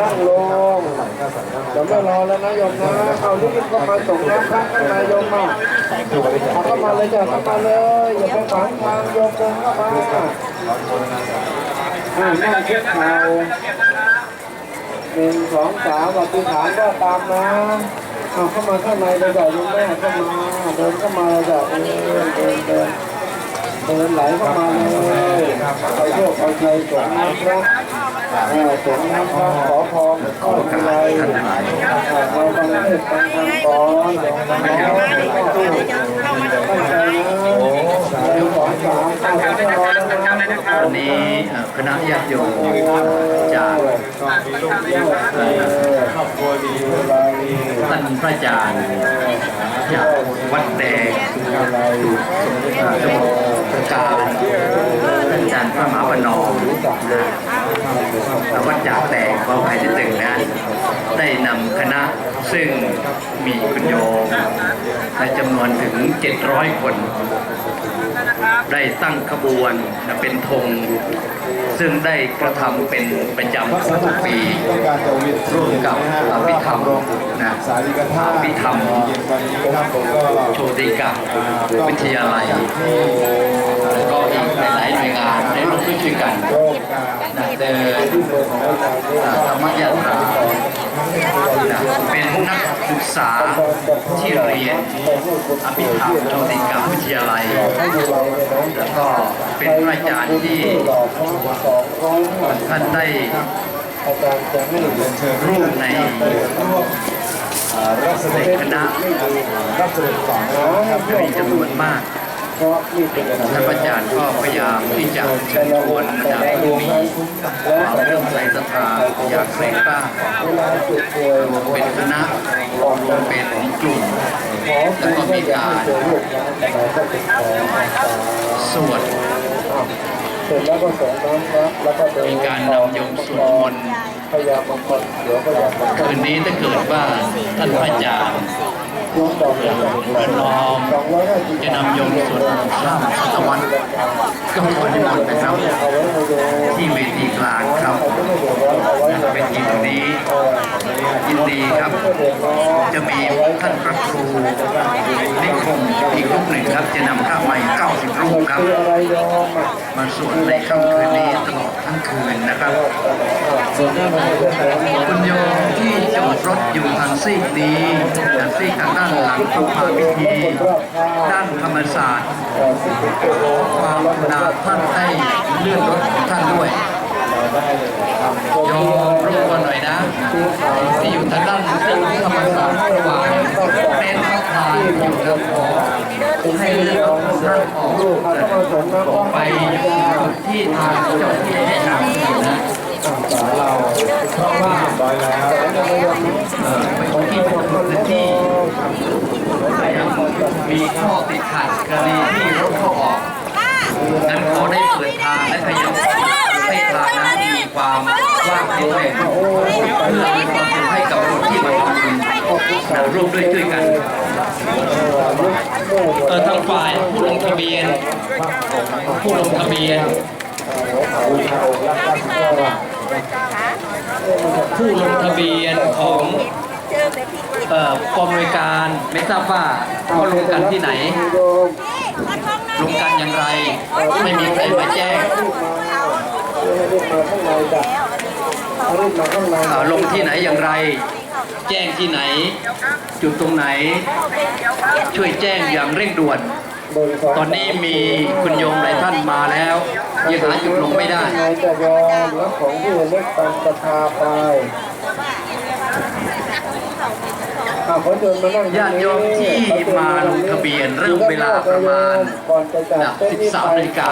นั่งลงจะไม่รอแล้วนะโยมนะเอาลูกก็มาส่งน้ำพระข้างในโยมมาเอาเข้ามาเลยจ้ะเข้ามาเลยอย่าไปขวางทางโยมเดินเข้ามาอ่านั่งคุกเข่าหนึ่งสองสามปฏิฐานก็ตามนะเอาเข้ามาข้างในเลยจ้ะโยมแม่เข้ามาเดินเข้ามาเลยจ้ะเดินเดินเดิน เดินไหลเข้ามาเลยไปโยกเอาใจสงน้ำพระเออสงน้ำพระขอพรข้ออะไรเราบังเทศบังธรรมก่อนเดี๋ยวน้องตั้งใจนะหนึ่งสองสาม วันนี้คณะญาติโยมจากท่านพระอาจารย์จากวัดแดงเอ่อจังหวัดประการท่านอาจารย์พระมหาวนอมนะวัดจากแดงขออภัยที่ตึงนะ ได้นำคณะซึ่งมีคุณโยมในจำนวนถึง 700 คน ได้ตั้งขบวนเป็นธงซึ่งได้กระทำเป็นประจำทุกปีร่วมกับอภิธรรมนะสาริกาอตุภิธรรมโชติกะวิทยาลัยแล้วก็อีกหลายหน่วยงานได้ร่วมด้วยกันนะเดินธรรมยาตรานะ ศึกษาที่เรียนอภิธรรมโชติกามวิทยาลัย แล้วก็เป็นระอาจารย์ที่ท่านได้รูปในรัศดรคณะมีจำนวนมาก เพราะนี่เป็นอะไรท่านพระอาจารย์ก็พยายามที่จะเชิญชวนจากผู้มีความเริ่อมใสศรัทธาอยากแสงกล้าเวลาจุดป่วยเป็นคณะเป็นกลุ่มแล้วก็มีการสวดเสร็จแล้วก็สงน้ำครับแล้วก็มีการนำยมสวดมนต์พยายามบางคนเดี๋ยวพยายามบางคนคืนนี้ถ้าเกิดว่าท่านพระอาจารย์ ประนอมสองจะนำโยมสวดมนต์ข้ามศตวรรษก็ขอนิมนต์นะครับ ที่เวทีกลางครับเป็นยินดียินดีครับ จะมีท่านพระครูนิคมอีกรูปหนึ่งครับ จะนำพระใหม่90 รูปครับ มาสวดในค่ำคืนนี้ตลอดทั้งคืนนะครับส่วนหน้าคุณโยมที่จอดรถอยู่ทาง ซีกนี้ซีกทางด้านหลังพระพาพิธีด้านธรรมศาสตร์เอ่อสิบเอ็ดกิโลความกรุณาท่านให้เลื่อนรถท่านด้วยยครับโยมรบกวนหน่อยนะ ที่อยู่ทางด้านซีกธรรมศาสตร์ฝ่ายเป็นพระพานอยู่ครับขอให้เลื่อนรถท่านออกไปที่ทางเจ้าที่ให้นำนะเราเพราะว่าร้อยแล้ว นที่เป็นที่มีข้อติดขัดกรณีที่รถเข้าออกนั้นขอได้เปิดทางและพยายามให้ทางนั้นมีความกว้างนิดหนึ่งเพื่อเป็นความสุขให้กับรถที่มาทำบุญนะร่วมด้วยช่วยกันเออทางฝ่ายผู้ลงทะเบียน ผู้ลงทะเบียน ผู้ลงทะเบียนของ เอ่อกองบริการไม่ทราบว่าเขาลงกันที่ไหน ลงกันอย่างไร ไม่มีใครมาแจ้งเอ่อลงที่ไหนอย่างไร แจ้งที่ไหน จุดตรงไหน ช่วยแจ้งอย่างเร่งด่วน ตอนนี้มีคุณโยมหลายท่านมาแล้วยังหาจุดลงไม่ได้ข้างในจะยอมรับของที่เล็กตามศรัทธาไปอะขอเชิ ญมานั่งญาติโยมที่มาลงทะเบียนเริ่มเวลาประมาณก่อนจะจัด13นาฬิกา